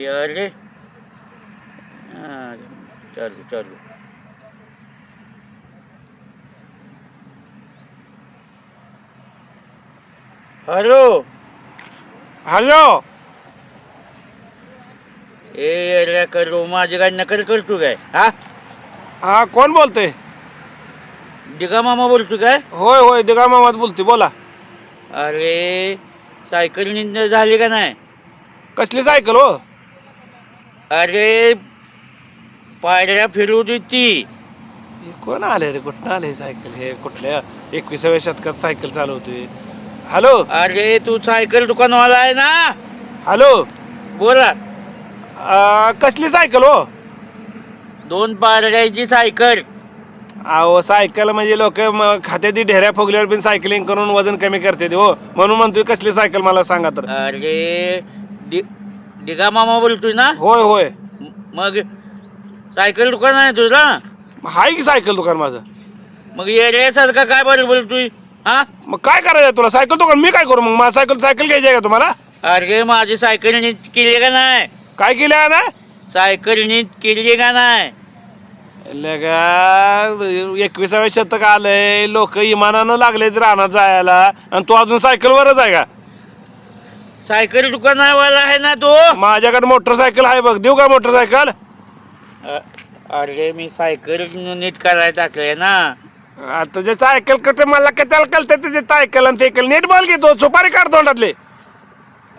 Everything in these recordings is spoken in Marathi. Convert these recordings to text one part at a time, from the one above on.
अरे चालू चालू. हॅलो हॅलो ए अरे करू माझी काय नकल करतो काय? हा? हा कोण बोलतोय? दिगा मामा बोलतो काय? होय होय दिगा मामात बोलतोय बोला. अरे सायकल निंद झाली का नाही? कसली सायकल हो? अरे पायऱ्या होती हे कोण आले रे? कुठं आले सायकल? हे कुठल्या एकविसाव्या शतकात सायकल चालवतोय? हॅलो? अरे तू सायकल दुकानवाला आहे ना? हॅलो? बोला. कसली सायकल हो? दोन पायऱ्याची सायकल. अहो सायकल म्हणजे लोक खात्यात ढेऱ्या फुगल्यावर पण सायकलिंग करून वजन कमी करते हो. म्हणून म्हणतोय कसली सायकल मला सांगा तर. अरे दि दिगा मामा बोलतोय ना. होय होय. मग सायकल दुकान आहे तुझा? हाय की सायकल दुकान माझं? मग येण्यासारखा काय बरं बोलतोय हा? मग काय करायचं तुला? सायकल दुकान मी काय करू मग? मला सायकल सायकल घ्यायची आहे का तुम्हाला? अरे माझी सायकल नीट केली का नाही? काय केलं आहे ना? सायकल नीट केली का नाही? लगा एकविसाव्या शतक आलंय लोक इमानानं लागलेत रानात जायला. आणि तू अजून सायकलवरच आहे का? सायकल दुकानावाला आहे ना तो? माझ्याकडे मोटरसायकल आहे बघ. देऊ का मोटरसायकल? अ- अरे मी सायकल नीट करायला टाकले ना. आ, तुझे सायकल कुठे? मला कशाला कळते तुझे सायकल आणि ते नीट बॉल घेतो सुपारी काढ तोंडातले.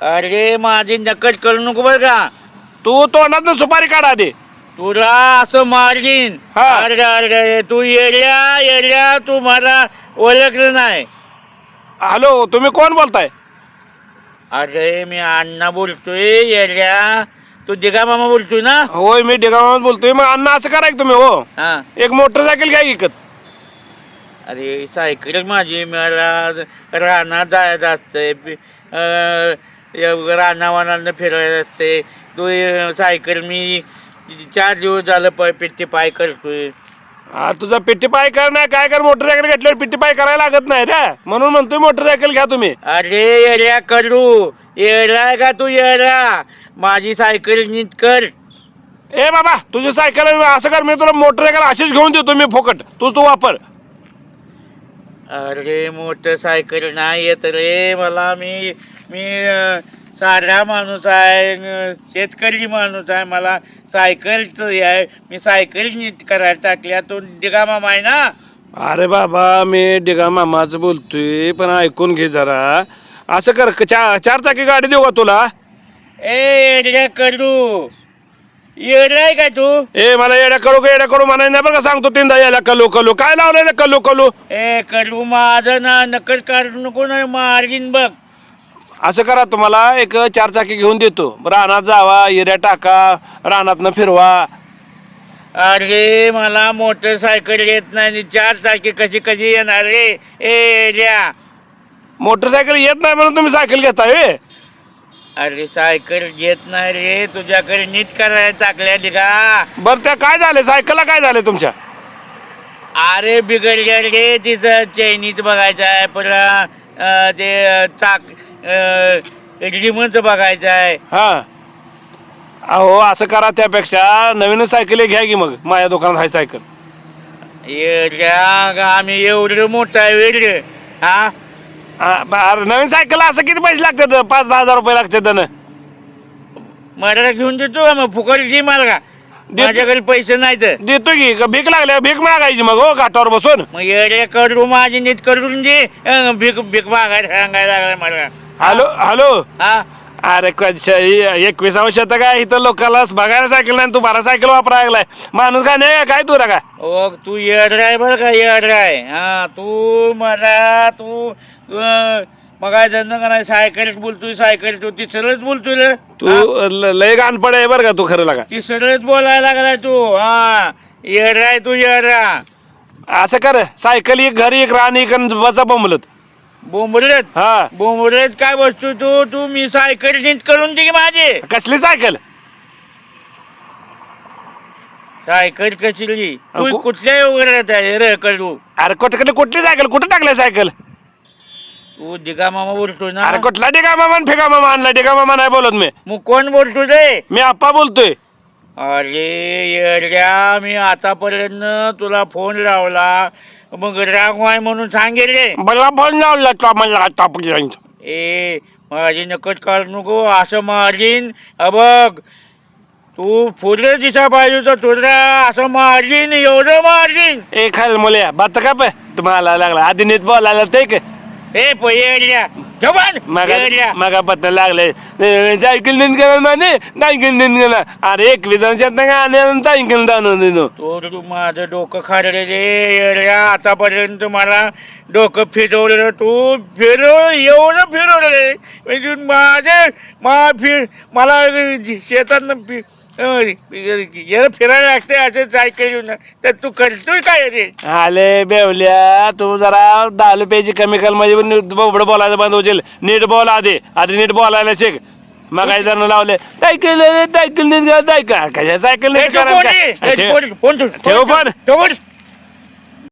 अरे माझी नकल करू नको बरं का. तू तोंडात सुपारी काढा दे तुला असं मारीन हा. अरे अरे तू येड्या येड्या तू मला ओळखलं नाही. हॅलो तुम्ही कोण बोलताय? अरे मी अण्णा बोलतोय येड्या. तू दिगा मामा बोलतोय ना? होय मी डेगावात बोलतोय. मग अण्णा असं करा की तुम्ही हो. हा. एक मोटरसायकल घ्या विकत. अरे सायकल माझी मला रानात जायचं असतंय. पि- अं, एव- रानावानानं फिरायचं असते तू अं, सायकल मी चार दिवस झालं पाय पिट्टी पाय करतोय. हा तुझा पिट्टी पाय कर नाही काय कर मोटरसायकल घेतल्यावर पिट्टी पाय करायला लागत नाही रे. म्हणून म्हणतोय मोटरसायकल घ्या तुम्ही. अरे येड्या करू येडाय का तू येडा? माझी सायकल नीट कर. ए बाबा तुझी सायकल असं कर मी तुला मोटरसायकल अशीच घेऊन देतो मी फुकट. तू तू वापर. अरे मोटरसायकल नाही येत रे मला मी मी अं, साधा माणूस आहे शेतकरी माणूस आहे. मला सायकलचं हे आहे. मी सायकल नीट करायला टाकल्या तो मामा आहे ना? अरे बाबा मी डिगा मामाच बोलतोय पण ऐकून घे जरा. असं कर क- चा चार चाकी गाडी देऊ का तुला? ए येड्या करू येडाय का तू? ए मला येड्या करू का येड्या करू म्हणाय नाही बरं का सांगतो तीनदा यायला कल्लू कल्लू काय लावलेलं कल्लू कल्लू ए करू माझं ना नकल काढू नको ना मार्जिन बघ. असं करा तुम्हाला एक चार चाकी घेऊन देतो. रानात जावा हिऱ्या टाका रानातनं फिरवा. अरे मला मोटरसायकल येत नाही आणि चार चाकी कशी कशी येणार रे? ए येड्या मोटरसायकल येत नाही म्हणून तुम्ही सायकल घेताय व्हय? अरे सायकल घेत नाही रे. तुझ्याकडे नीट करायला टाकल्या का बरं त्या काय झाले? सायकलला काय झाले तुमच्या? अरे बिघडल्या रे. तिचं चैनीच बघायचं आहे. परत अं, ते चाक रिमोच बघायचं आहे हा. अहो असं करा त्यापेक्षा नवीन सायकल घ्या की मग माझ्या दुकानात आहे सायकल. आम्ही एवढं मोठं आहे वेळ हा? हा, ब- अरे नवीन सायकल असं किती पैसे लागतात? पाच दहा हजार रुपये लागतात ना मला घेऊन देतो का मग? फुकट दे मला. का माझ्याकडे पैसे नाही तर देतो की का भीक लागल्या भीक मागायची मग हो घाटावर बसून. मग येडे करू माझी नीट करून दे अं, भीक भीक मागायला सांगायला लागला मला. हॅलो हॅलो हा. अरे एकविसावं शतक आहे इथं लोकांना बघायला सायकल नाही तू बारा सायकल वापरायला लागलाय. माणूस काय नाही काय तू का? ओ तू येडराय बरं का येडराय हा तू मला तू अं, मग काय जण का नाही सायकल बोलतोय सायकल तू तिसरंच बोलतोय रे. तू? ल- लय गाणपड आहे बरं का तू खरं लागा. तिसरंच बोलायला लागलाय तू हा. येडराय तू येडरा असं कर सायकल एक घर एक रान एक बसा बोंबलत. बोंबडत हा. बोंबडत काय बसतो तू तू मी सायकल नीट करून दे की माझी. कसली सायकल? सायकल कशी तू कुठल्या वगैरे आहे? रे करू अरे कुठे कुठली सायकल? कुठे टाकल्या सायकल? तू दिगा मामा बोलतोय ना. अरे कुठला डिगा मामा आणि फिगा मामा आणला? डिगा मामा नाही बोलत मी. मग कोण बोलतो रे मी आप्पा बोलतोय. अरे येड्या मी आतापर्यंत तुला फोन लावला. मग राग आहे म्हणून सांगेल रे. मला फोन लावला तो मला आतापर्यंत? ए माझी नकट काढ नको असं मारीन. अ बघ तू फुले दिसा पाहिजे तर तुला असं मारीन एवढं मारीन. ए खाल मुले बात का पे तुम्हाला लागला? आधी नीट बोलायला ते का ए पयड्या मगा येड्या. मगा पत्ता लागले. सायकल दिन करा माने सायकल दिन करा अरे एक विधानसभा का आणि सायकल जाणून देतो तो तू माझं डोकं खाडले रे येड्या आतापर्यंत मला डोकं फिरवलं तू फिरव एवढं फिरवलं रे. म्हणजे माझे मा फिर मला शेतात फिरायला लागते असं घेऊन तर तू करतोय काय रे? आले बेवल्या तू जरा दालू पेजी केमिकलमध्ये पण नीट बोबडं बोलायचं बंद होतील नीट बोल आधी आधी नीट बोलायला शिक. मग काही जण लावले सायकल सायकल करा कशा सायकल करा फोन- ठेव. फोन. ठेव.